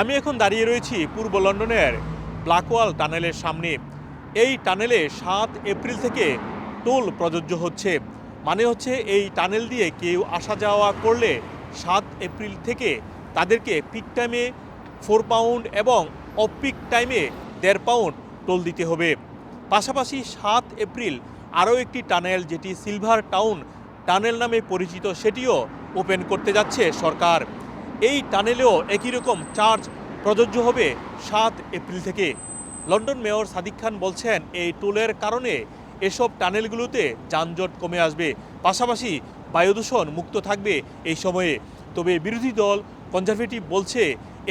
আমি এখন দাঁড়িয়ে রয়েছি পূর্ব লন্ডনের ব্ল্যাকওয়াল টানেলের সামনে। এই টানেলে সাত এপ্রিল থেকে টোল প্রযোজ্য হচ্ছে। মানে হচ্ছে এই টানেল দিয়ে কেউ আসা যাওয়া করলে সাত এপ্রিল থেকে তাদেরকে পিক টাইমে ফোর পাউন্ড এবং অফ পিক টাইমে দেড় পাউন্ড টোল দিতে হবে। পাশাপাশি সাত এপ্রিল আরও একটি টানেল, যেটি সিলভার টাউন টানেল নামে পরিচিত, সেটিও ওপেন করতে যাচ্ছে সরকার। এই টানেলেও একই রকম চার্জ প্রযোজ্য হবে সাত এপ্রিল থেকে। লন্ডন মেয়র সাদিক খান বলছেন, এই টোলের কারণে এসব টানেলগুলোতে যানজট কমে আসবে, পাশাপাশি বায়ুদূষণ মুক্ত থাকবে এই সময়ে। তবে বিরোধী দল কনজারভেটিভ বলছে,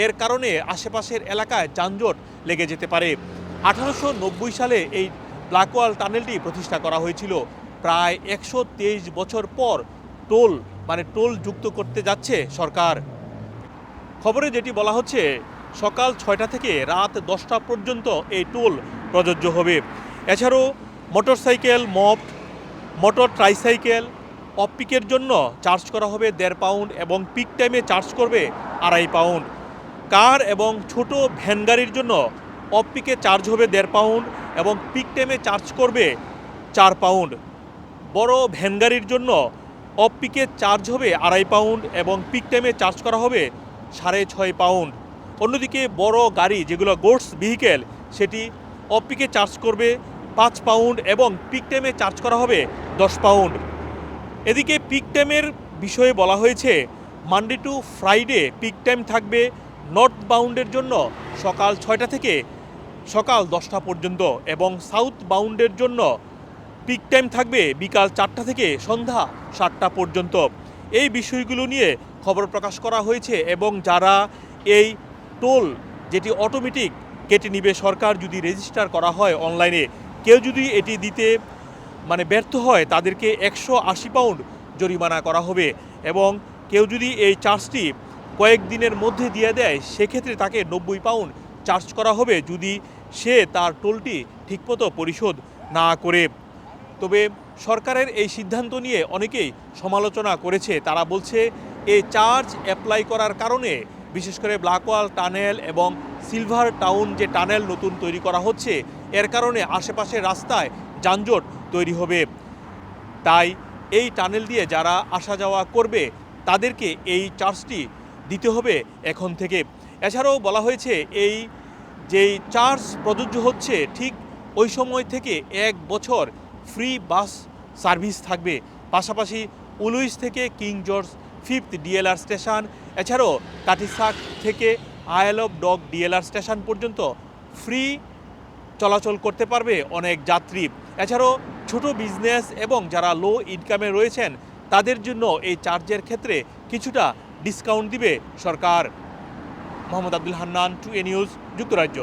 এর কারণে আশেপাশের এলাকায় যানজট লেগে যেতে পারে। আঠারোশো নব্বই সালে এই ব্ল্যাকওয়াল টানেলটি প্রতিষ্ঠা করা হয়েছিল। প্রায় একশো তেইশ বছর পর টোল মানে টোল যুক্ত করতে যাচ্ছে সরকার। খবরে যেটি বলা হচ্ছে, সকাল ছয়টা থেকে রাত দশটা পর্যন্ত এই টোল প্রযোজ্য হবে। এছাড়াও মোটরসাইকেল, মপ, মোটর ট্রাইসাইকেল অফ পিকের জন্য চার্জ করা হবে দেড় পাউন্ড এবং পিক টাইমে চার্জ করবে আড়াই পাউন্ড। কার এবং ছোট ভ্যান গাড়ির জন্য অফ পিকে চার্জ হবে দেড় পাউন্ড এবং পিক টাইমে চার্জ করবে চার পাউন্ড। বড় ভ্যান গাড়ির জন্য অফ পিকে চার্জ হবে আড়াই পাউন্ড এবং পিক টাইমে চার্জ করা হবে সাড়ে ছয় পাউন্ড। অন্যদিকে বড় গাড়ি, যেগুলো গোডস ভেহিকেল সেটি অপিকে চার্জ করবে পাঁচ পাউন্ড এবং পিক টাইমে চার্জ করা হবে দশ পাউন্ড। এদিকে পিক টাইমের বিষয়ে বলা হয়েছে Monday to Friday peak time থাকবে নর্থ বাউন্ডের জন্য সকাল ছয়টা থেকে সকাল দশটা পর্যন্ত এবং সাউথ বাউন্ডের জন্য পিক টাইম থাকবে বিকাল চারটা থেকে সন্ধ্যা সাতটা পর্যন্ত। এই বিষয়গুলো নিয়ে খবর প্রকাশ করা হয়েছে এবং যারা এই টোল যেটি অটোমেটিক কেটে নিবে, সরকার যদি রেজিস্টার করা হয় অনলাইনে কেউ যদি এটি দিতে মানে ব্যর্থ হয়, তাদেরকে একশো আশি পাউন্ড জরিমানা করা হবে এবং কেউ যদি এই চার্জটি কয়েকদিনের মধ্যে দিয়ে দেয়, সেক্ষেত্রে তাকে নব্বই পাউন্ড চার্জ করা হবে যদি সে তার টোলটি ঠিকমতো পরিশোধ না করে। তবে সরকারের এই সিদ্ধান্ত নিয়ে অনেকেই সমালোচনা করেছে। তারা বলছে এই চার্জ অ্যাপ্লাই করার কারণে, বিশেষ করে ব্ল্যাকওয়াল টানেল এবং সিলভার টাউন যে টানেল নতুন তৈরি করা হচ্ছে, এর কারণে আশেপাশের রাস্তায় যানজট তৈরি হবে। তাই এই টানেল দিয়ে যারা আসা যাওয়া করবে, তাদেরকে এই চার্জটি দিতে হবে এখন থেকে। এছাড়াও বলা হয়েছে, এই যেই চার্জ প্রযোজ্য হচ্ছে, ঠিক ওই সময় থেকে এক বছর ফ্রি বাস সার্ভিস থাকবে। পাশাপাশি উলুইস থেকে King George Fifth DLR station. এছাড়াও কাটিসাক থেকে Isle of Dog DLR station পর্যন্ত ফ্রি চলাচল করতে পারবে অনেক যাত্রী। এছাড়াও ছোট বিজনেস এবং যারা লো ইনকামে রয়েছেন, তাদের জন্য এই চার্জের ক্ষেত্রে কিছুটা ডিসকাউন্ট দিবে সরকার। Mohammad Abdul Hannan, two A news, যুক্তরাজ্য।